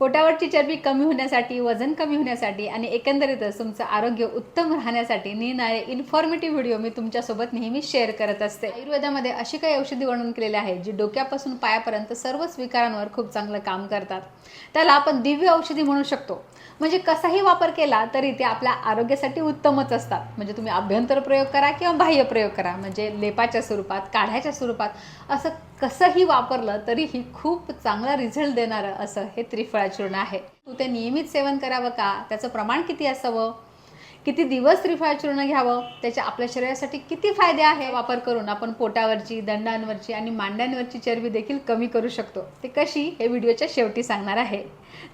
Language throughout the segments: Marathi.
पोटावरची चरबी कमी होण्यासाठी वजन कमी होण्यासाठी आणि एकंदरीतच तुमचं आरोग्य उत्तम राहण्यासाठी निरनिराळे इन्फॉर्मेटिव्ह व्हिडिओ मी तुमच्यासोबत नेहमी शेअर करत असते. आयुर्वेदामध्ये अशी काही औषधी वर्णन केलेली आहे जी डोक्यापासून पायापर्यंत सर्वच विकारांवर खूप चांगलं काम करतात. त्याला आपण दिव्य औषधी म्हणू शकतो. म्हणजे कसाही वापर केला तरी ते आपल्या आरोग्यासाठी उत्तमच असतात. म्हणजे तुम्ही अभ्यंतर प्रयोग करा किंवा बाह्य प्रयोग करा. म्हणजे लेपाच्या स्वरूपात काढ्याच्या स्वरूपात असं कसंही वापरलं तरीही खूप चांगला रिझल्ट देणारं असं हे त्रिफळा चूर्ण आहे. तू ते नियमित सेवन करावं का? त्याचं प्रमाण किती असावं? किती दिवस त्रिफळा चूर्ण घ्यावं? त्याच्या आपल्या शरीरासाठी किती फायदे आहे? वापर करून आपण पोटावरची दंडांवरची आणि मांड्यांवरची चरबी देखील कमी करू शकतो. ते कशी? हे व्हिडिओच्या शेवटी सांगणार आहे.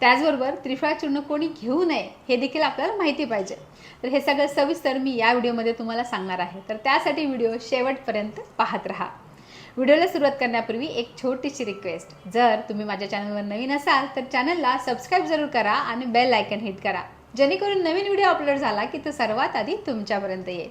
त्याचबरोबर त्रिफळा चूर्ण कोणी घेऊ नये हे देखील आपल्याला माहिती पाहिजे. तर हे सगळं सविस्तर मी या व्हिडिओमध्ये तुम्हाला सांगणार आहे. तर त्यासाठी व्हिडिओ शेवटपर्यंत पाहत राहा. व्हिडिओला सुरुवात करण्यापूर्वी एक छोटीशी रिक्वेस्ट जर तुम्ही माझ्या चॅनलवर नवीन असाल तर चॅनलला सबस्क्राईब जरूर करा आणि बेल आयकन हिट करा. जेणेकरून नवीन व्हिडिओ अपलोड झाला की तो सर्वात आधी तुमच्यापर्यंत येईल.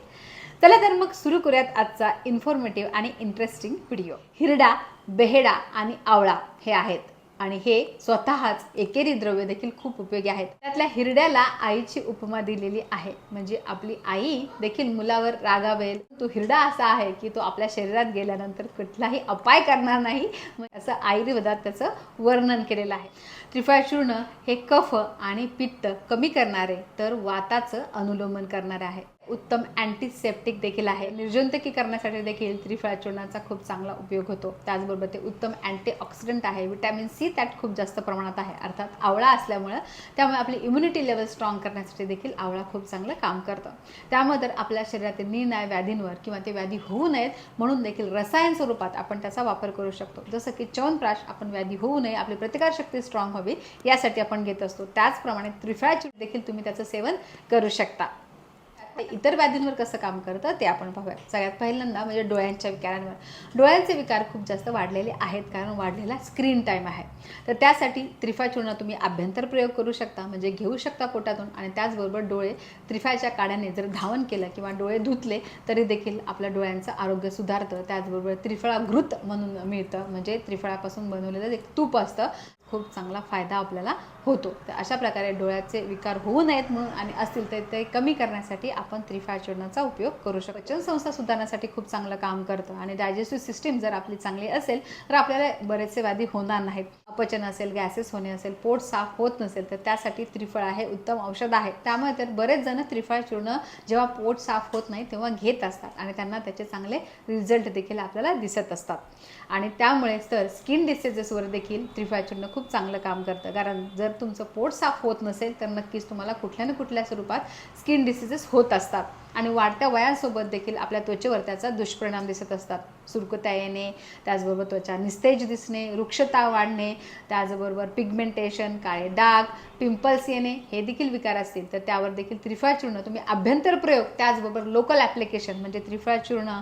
चला तर मग सुरू करूयात आजचा इन्फॉर्मेटिव्ह आणि इंटरेस्टिंग व्हिडिओ हिरडा बेहेडा आणि आवळा हे आहेत. आणि हे स्वतःच एकेरी द्रव्य देखील खूप उपयोगी आहेत. त्यातल्या हिरड्याला आईची उपमा दिलेली आहे. म्हणजे आपली आई देखील मुलावर रागावेल. तो हिरडा असा आहे की तो आपल्या शरीरात गेल्यानंतर कुठलाही अपाय करणार नाही. असं आयुर्वेदात त्याचं वर्णन केलेलं आहे. त्रिफळा चूर्ण हे कफ आणि पित्त कमी करणारे तर वाताचं अनुलोमन करणारे आहे. उत्तम अँटीसेप्टिक देखील आहे. निर्जंतकी करण्यासाठी देखील त्रिफळा चूर्णाचा खूप चांगला उपयोग होतो. त्याचबरोबर ते उत्तम अँटीऑक्सिडंट आहे. विटॅमिन सी त्यात खूप जास्त प्रमाणात आहे. अर्थात आवळा असल्यामुळं त्यामुळे आपली इम्युनिटी लेवल स्ट्रॉंग करण्यासाठी देखील आवळा खूप चांगलं काम करतं. त्यामुळे तर आपल्या शरीरातील निर्णय व्याधींवर किंवा ते व्याधी होऊ नयेत म्हणून देखील रसायन स्वरूपात आपण त्याचा वापर करू शकतो. जसं की च्यवनप्राश आपण व्याधी होऊ नये आपली प्रतिकारशक्ती स्ट्रॉंग व्हावी यासाठी आपण घेत असतो. त्याचप्रमाणे त्रिफळाची देखील तुम्ही त्याचं सेवन करू शकता. इतर व्याधींवर कसं काम करतं ते आपण पाहूया सगळ्यात पहिल्यांदा म्हणजे डोळ्यांच्या विकारांवर. डोळ्यांचे विकार खूप जास्त वाढलेले आहेत कारण वाढलेला स्क्रीन टाईम आहे. तर त्यासाठी त्रिफाचूर्ण तुम्ही अभ्यंतर प्रयोग करू शकता म्हणजे घेऊ शकता पोटातून आणि त्याचबरोबर डोळे त्रिफाच्या काड्याने जर धावन केलं किंवा डोळे धुतले तरी देखील आपल्या डोळ्यांचं आरोग्य सुधारतं. त्याचबरोबर त्रिफळा घृत म्हणून मिळतं म्हणजे त्रिफळापासून बनवलेलं एक तूप असतं. खूप चांगला फायदा आपल्याला होतो. तर अशा प्रकारे डोळ्याचे विकार होऊ नयेत म्हणून आणि असतील तर ते कमी करण्यासाठी आपण त्रिफळा चूर्णाचा उपयोग करू शकतो. पचन संस्था सुधारण्यासाठी खूप चांगलं काम करतं आणि डायजेस्टिव्ह सिस्टीम जर आपली चांगली असेल तर आपल्याला बरेचसे व्याधी होणार नाहीत. अपचन असेल गॅसेस होणे असेल पोट साफ होत नसेल तर त्यासाठी त्रिफळ हे उत्तम औषध आहे. त्यामुळे तर बरेच जण त्रिफळ चूर्ण जेव्हा पोट साफ होत नाही तेव्हा घेत असतात आणि त्यांना त्याचे चांगले रिझल्ट देखील आपल्याला दिसत असतात. आणि त्यामुळे तर स्किन डिसेजेसवर देखील त्रिफळा चूर्ण खूप चांगलं काम करतं. कारण जर तुमचं पोट साफ होत नसेल तर नक्कीच तुम्हाला कुठल्या ना कुठल्या स्वरूपात स्किन डिसीजेस होत असतात. आणि वाढत्या वयासोबत देखील आपल्या त्वचेवर त्याचा दुष्परिणाम दिसत असतात. सुरकुत्या येणे त्याचबरोबर त्वचा निस्तेज दिसणे वृक्षता वाढणे त्याचबरोबर पिगमेंटेशन काळे डाग पिंपल्स येणे हे देखील विकार असतील. तर त्यावर देखील त्रिफळा चूर्ण तुम्ही अभ्यंतर प्रयोग त्याचबरोबर लोकल ॲप्लिकेशन म्हणजे त्रिफळा चूर्ण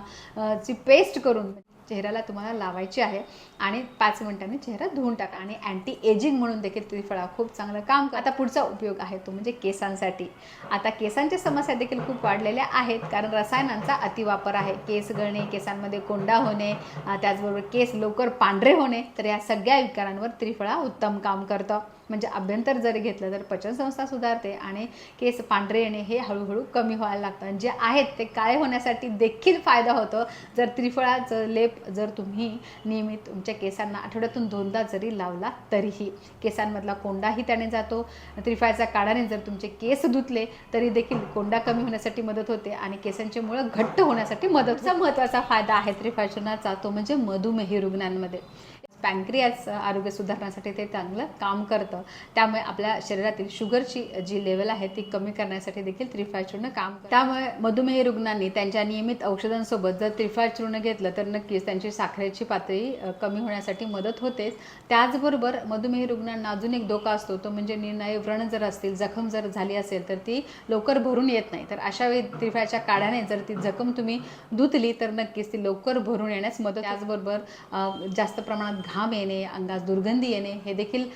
ची पेस्ट करून चेहऱ्याला तुम्हाला लावायची आहे आणि पाच मिनिटांनी चेहरा धुवून टाका. आणि अँटी एजिंग म्हणून देखील त्रिफळा खूप चांगलं काम कर. आता पुढचा उपयोग आहे तो म्हणजे केसांसाठी. आता केसांच्या समस्या देखील खूप वाढलेल्या आहेत कारण रसायनांचा अतिवापर आहे. केस गळणे केसांमध्ये कोंडा होणे त्याचबरोबर केस लवकर पांढरे होणे तर या सगळ्या विकारांवर त्रिफळा उत्तम काम करतं. म्हणजे अभ्यंतर जरी घेतलं तर पचनसंस्था सुधारते आणि केस पांढरे येणे हे हळूहळू कमी व्हायला लागतं. आणि जे आहेत ते काळे होण्यासाठी देखील फायदा होतो. जर त्रिफळाचं लेप जर तुम्ही नियमित तुमच्या केसांना आठवड्यातून दोनदा जरी लावला तरीही केसांमधला कोंडाही त्याने जातो. त्रिफळाच्या काढाने जर तुमचे केस धुतले तरी देखील कोंडा कमी होण्यासाठी मदत होते आणि केसांचे मुळं घट्ट होण्यासाठी मदतचा महत्त्वाचा फायदा आहे त्रिफळाचूर्णाचा तो म्हणजे मधुमेही रुग्णांमध्ये. पॅन्क्रियाचं आरोग्य सुधारण्यासाठी ते चांगलं काम करतं. त्यामुळे आपल्या शरीरातील शुगरची जी लेवल आहे ती कमी करण्यासाठी देखील त्रिफळा चूर्ण काम त्यामुळे मधुमेह रुग्णांनी त्यांच्या नियमित औषधांसोबत जर त्रिफळा चूर्ण घेतलं तर नक्कीच त्यांची साखरेची पातळी कमी होण्यासाठी मदत होतेच. त्याचबरोबर मधुमेह रुग्णांना अजून एक धोका असतो तो म्हणजे निर्णय व्रण जर असतील जखम जर झाली असेल तर ती लवकर भरून येत नाही. तर अशा वेळी त्रिफळाच्या काढ्याने जर ती जखम तुम्ही धुतली तर नक्कीच ती लवकर भरून येण्यास मदत त्याचबरोबर जास्त प्रमाणात घाम येणे अंगास दुर्गंधी येणे हे देखील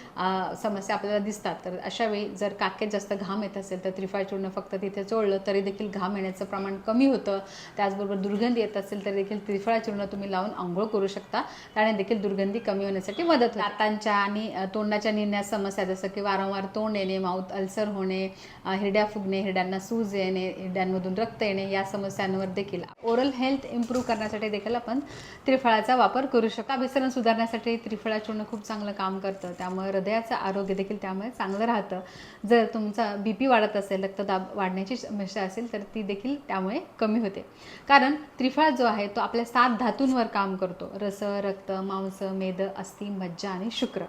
समस्या आपल्याला दिसतात. तर अशा वेळी जर काकेत जास्त घाम येत असेल तर त्रिफळ चूर्ण फक्त तिथे चोळलं तरी देखील घाम येण्याचं प्रमाण कमी होतं. त्याचबरोबर दुर्गंधी येत असेल तर देखील त्रिफळाचूर्ण तुम्ही लावून आंघोळ करू शकता. त्याने देखील दुर्गंधी कमी होण्यासाठी मदत होते. दातांच्या आणि तोंडाच्या निर्णया समस्या जसं की वारंवार तोंड येणे माऊथ अल्सर होणे हिरड्या फुगणे हिरड्यांना सूज येणे हिरड्यांमधून रक्त येणे या समस्यांवर देखील. ओरल हेल्थ इम्प्रूव्ह करण्यासाठी देखील आपण त्रिफळाचा वापर करू शकता. अभिसरण सुधारण्यासाठी त्रिफळा चूर्ण खूप चांगलं काम करतं. त्यामुळे हृदयाचं आरोग्य देखील त्यामुळे चांगलं राहतं. जर तुमचा बी पी वाढत असेल रक्तदाब वाढण्याची समस्या असेल तर ती देखील त्यामुळे कमी होते. कारण त्रिफळा जो आहे तो आपल्या सात धातूंवर काम करतो. रस रक्त मांस मेद अस्थि मज्जा आणि शुक्र.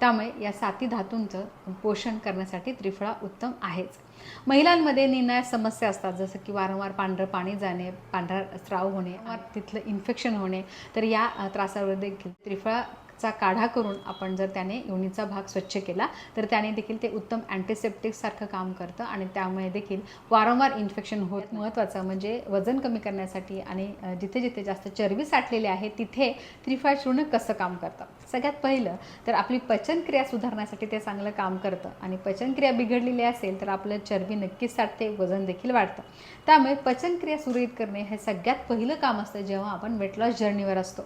त्यामुळे या साती धातूंचं पोषण करण्यासाठी त्रिफळा उत्तम आहेच. महिलांमध्ये निर्णयात समस्या असतात जसं की वारंवार पांढरं पाणी जाणे पांढरा स्त्राव होणे तिथलं इन्फेक्शन होणे तर या त्रासावर देखील त्रिफळा चा काढा करून आपण जर त्याने योनीचा भाग स्वच्छ केला तर त्याने देखील ते उत्तम अँटीसेप्टिकसारखं काम करतं आणि त्यामुळे देखील वारंवार इन्फेक्शन होत महत्त्वाचं म्हणजे वजन कमी करण्यासाठी आणि जिथे जिथे जास्त चरबी साठलेली आहे तिथे त्रिफळ चूर्ण कसं काम करतं. सगळ्यात पहिलं तर आपली पचनक्रिया सुधारण्यासाठी ते चांगलं काम करतं आणि पचनक्रिया बिघडलेली असेल तर आपलं चरबी नक्कीच साठते वजन देखील वाढतं. त्यामुळे पचनक्रिया सुरळीत करणे हे सगळ्यात पहिलं काम असतं जेव्हा आपण वेट लॉस जर्नीवर असतो.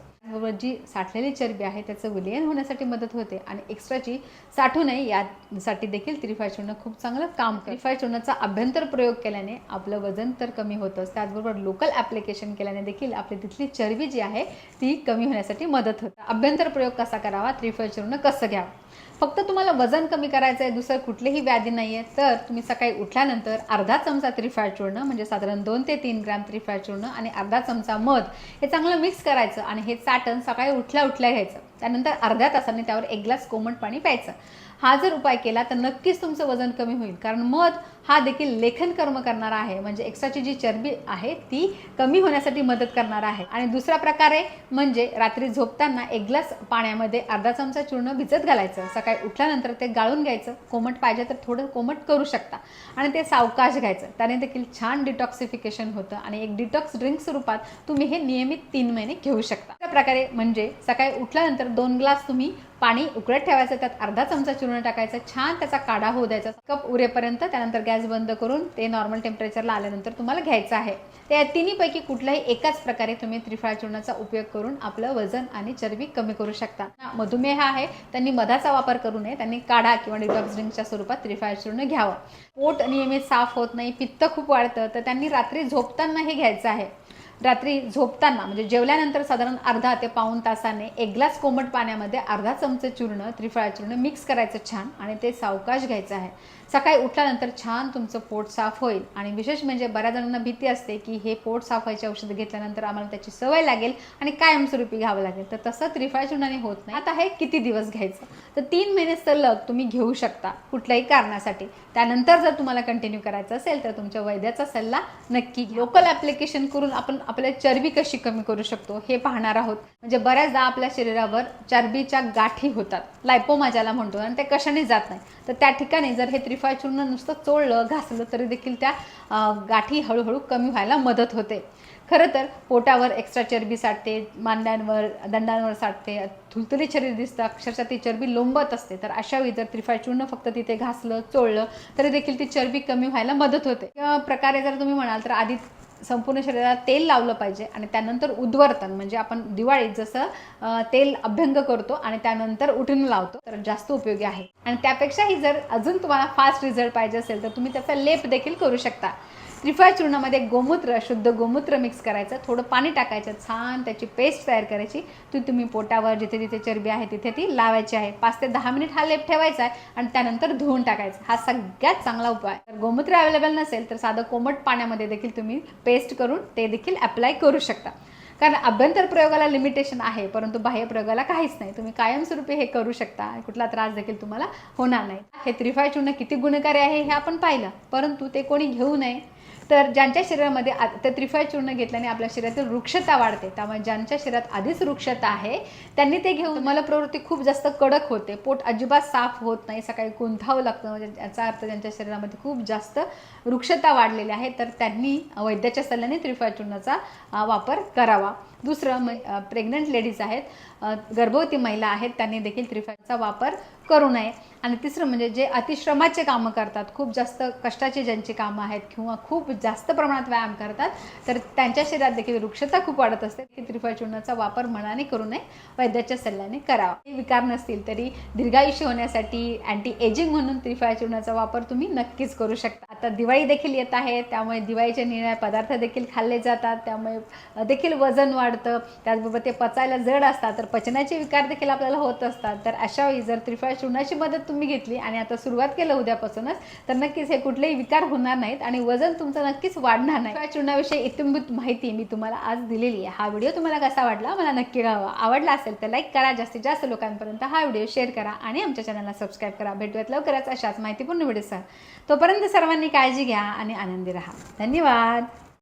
जी साठलेली चरबी आहे त्याचं विलयन होण्यासाठी मदत होते आणि एक्स्ट्राची साठू नये यासाठी देखील त्रिफाय चूर्ण खूप चांगलं काम करते. त्रिफाय चूर्णाचा अभ्यंतर प्रयोग केल्याने आपलं वजन तर कमी होतंच त्याचबरोबर लोकल ॲप्लिकेशन केल्याने देखील आपली तिथली चरबी जी आहे ती कमी होण्यासाठी मदत होते. अभ्यंतर प्रयोग कसा करावा? त्रिफाय चूर्ण कसं घ्यावं? फक्त तुम्हाला वजन कमी करायचं आहे दुसरं कुठलीही व्याधी नाही आहे तर तुम्ही सकाळी उठल्यानंतर अर्धा चमचा त्रिफळ चूर्ण म्हणजे साधारण दोन ते तीन ग्रॅम त्रिफळ चूर्ण आणि अर्धा चमचा मध हे चांगलं मिक्स करायचं आणि हे चाटण सकाळी उठल्या उठल्या घ्यायचं. त्यानंतर अर्ध्या तासाने त्यावर एक ग्लास कोमट पाणी प्यायचं. हा जर उपाय केला तर नक्कीच तुमचं वजन कमी होईल. कारण मध हा देखील लेखन कर्म करणारा आहे. म्हणजे एक्स्ट्राची जी चरबी आहे ती कमी होण्यासाठी मदत करणार आहे. आणि दुसरा प्रकारे म्हणजे रात्री झोपताना एक ग्लास पाण्यामध्ये अर्धा चमचा चूर्ण भिजत घालायचं. सकाळी उठल्यानंतर ते गाळून घ्यायचं. कोमट पाहिजे तर थोडं कोमट करू शकता. आणि ते सावकाश घ्यायचं. त्याने देखील छान डिटॉक्सिफिकेशन होतं आणि एक डिटॉक्स ड्रिंक स्वरूपात तुम्ही हे नियमित तीन महिने घेऊ शकता. त्या प्रकारे म्हणजे सकाळी उठल्यानंतर दोन ग्लास तुम्ही पाणी उकळत ठेवायचं त्यात अर्धा चमचा चूर्ण टाकायचा छान त्याचा काढा होऊ द्यायचा. कप उरेपर्यंत त्यानंतर गॅस बंद करून ते नॉर्मल टेम्परेचरला आल्यानंतर तुम्हाला घ्यायचं आहे. त्या तिन्हीपैकी कुठल्याही एकाच प्रकारे तुम्ही त्रिफळा चूर्णाचा उपयोग करून आपलं वजन आणि चरबी कमी करू शकता. मधुमेह आहे त्यांनी मधाचा वापर करू नये त्यांनी काढा किंवा डिटॉक्स ड्रिंकच्या स्वरूपात त्रिफळा चूर्ण घ्यावं. पोट नियमित साफ होत नाही पित्त खूप वाढतं तर त्यांनी रात्री झोपताना हे घ्यायचं आहे. रात्री झोपताना म्हणजे जेवल्यानंतर साधारण अर्धा ते पाऊण तासाने एक ग्लास कोमट पाण्यामध्ये अर्धा चमचे चूर्ण त्रिफळा चूर्ण मिक्स करायचं छान आणि ते सावकाश घ्यायचं आहे. सकाळी उठल्यानंतर छान तुमचं पोट साफ होईल आणि विशेष म्हणजे बऱ्याच जणांना भीती असते की हे पोट साफ व्हायचे औषध घेतल्यानंतर आम्हाला त्याची सवय लागेल आणि कायमस्वरूपी घ्यावं लागेल. तर तसं त्रिफळा चूर्णाने होत नाही. आता हे किती दिवस घ्यायचं? तर तीन महिने सलग तुम्ही घेऊ शकता कुठल्याही कारणासाठी. त्यानंतर जर तुम्हाला कंटिन्यू करायचं असेल तर तुमच्या वैद्याचा सल्ला नक्की घ्या. लोकल ॲप्लिकेशन करून आपण आपल्या चरबी कशी कमी करू शकतो हे पाहणार आहोत. म्हणजे बऱ्याचदा आपल्या शरीरावर चरबीच्या गाठी होतात. लायपोमा ज्याला म्हणतो आणि ते कशाने जात नाही. तर त्या ठिकाणी जर हे त्रिफळ चूर्ण नुसतं चोळलं घासलं तरी देखील त्या गाठी हळूहळू कमी व्हायला मदत होते. खरं तर पोटावर एक्स्ट्रा चरबी साठते मांड्यांवर दंडांवर साठते थुलथुलीत शरीर दिसतं अक्षरशः ती चरबी लोंबत असते. तर अशावेळी जर त्रिफळ चूर्ण फक्त तिथे घासलं चोळलं तरी देखील ती चरबी कमी व्हायला मदत होते. या प्रकारे जर तुम्ही म्हणाल तर आधी संपूर्ण शरीराला तेल लावलं पाहिजे आणि त्यानंतर उद्वर्तन म्हणजे आपण दिवाळीत जसं तेल अभ्यंग करतो आणि त्यानंतर उठून लावतो तर जास्त उपयोगी आहे. आणि त्यापेक्षाही जर अजून तुम्हाला फास्ट रिझल्ट पाहिजे असेल तर तुम्ही त्याचा लेप देखील करू शकता. त्रिफळ चूर्णामध्ये गोमूत्र शुद्ध गोमूत्र मिक्स करायचं. थोडं पाणी टाकायचं छान त्याची पेस्ट तयार करायची. ती तुम्ही पोटावर जिथे जिथे चरबी आहे तिथे ती लावायची आहे. पाच ते दहा मिनिट हा लेप ठेवायचा आहे आणि त्यानंतर धुवून टाकायचा. हा सगळ्यात चांगला उपाय तर गोमूत्र अवेलेबल नसेल तर साधं कोमट पाण्यामध्ये देखील तुम्ही पेस्ट करून ते देखील अप्लाय करू शकता. कारण अभ्यंतर प्रयोगाला लिमिटेशन आहे परंतु बाह्य प्रयोगाला काहीच नाही. तुम्ही कायमस्वरूपी हे करू शकता. कुठला त्रास देखील तुम्हाला होणार नाही. हे त्रिफळ चूर्ण किती गुणकारी आहे हे आपण पाहिलं. परंतु ते कोणी घेऊ नये. तर ज्यांच्या शरीरामध्ये आ- तर त्रिफळ चूर्ण घेतल्याने आपल्या शरीरातील वृक्षता वाढते. त्यामुळे ज्यांच्या शरीरात आधीच वृक्षता आहे त्यांनी ते घेऊन मला प्रवृत्ती खूप जास्त कडक होते. पोट अजिबात साफ होत नाही सकाळी गुंथावं लागतं म्हणजे याचा अर्थ ज्यांच्या शरीरामध्ये खूप जास्त वृक्षता वाढलेली आहे तर त्यांनी वैद्याच्या सल्ल्याने त्रिफळ चूर्णाचा वापर करावा. दुसरं म प्रेग्नंट लेडीज आहेत गर्भवती महिला आहेत त्यांनी देखील त्रिफळाचा वापर करू नये. आणि तिसरं म्हणजे जे अतिश्रमाचे कामं करतात खूप जास्त कष्टाचे ज्यांची कामं आहेत किंवा खूप जास्त प्रमाणात व्यायाम करतात तर त्यांच्या शरीरात देखील वृक्षता खूप वाढत असते. की त्रिफळ चूर्णाचा वापर मनाने करू नये वैद्याच्या सल्ल्याने करावा. हे विकार नसतील तरी दीर्घायुष्य होण्यासाठी अँटी एजिंग म्हणून त्रिफळ चूर्णाचा वापर तुम्ही नक्कीच करू शकता. आता दिवाळी देखील येत आहे त्यामुळे दिवाळीचे निर्णय पदार्थ देखील खाल्ले जातात त्यामुळे देखील वजन वाढतं त्याचबरोबर ते पचायला जड असतात तर पचनाचे विकार देखील आपल्याला होत असतात. तर अशावेळी जर त्रिफळ चूर्णाची मदत तुम्ही घेतली आणि आता सुरुवात केलं उद्यापासूनच तर नक्कीच हे कुठलेही विकार होणार नाहीत आणि वजन तुमचं नक्कीच वाढणार नाही. त्रिफळ चूर्णाविषयी इत्यंभूत माहिती मी तुम्हाला आज दिलेली आहे. हा व्हिडिओ तुम्हाला कसा वाटला मला नक्की कळवा. आवडला असेल तर लाईक करा जास्तीत जास्त लोकांपर्यंत हा व्हिडिओ शेअर करा आणि आमच्या चॅनलला सबस्क्राईब करा. भेटूयात लवकरच अशाच माहितीपूर्ण व्हिडिओसह. तोपर्यंत सर्वांनी काळजी घ्या आणि आनंदी राहा. धन्यवाद.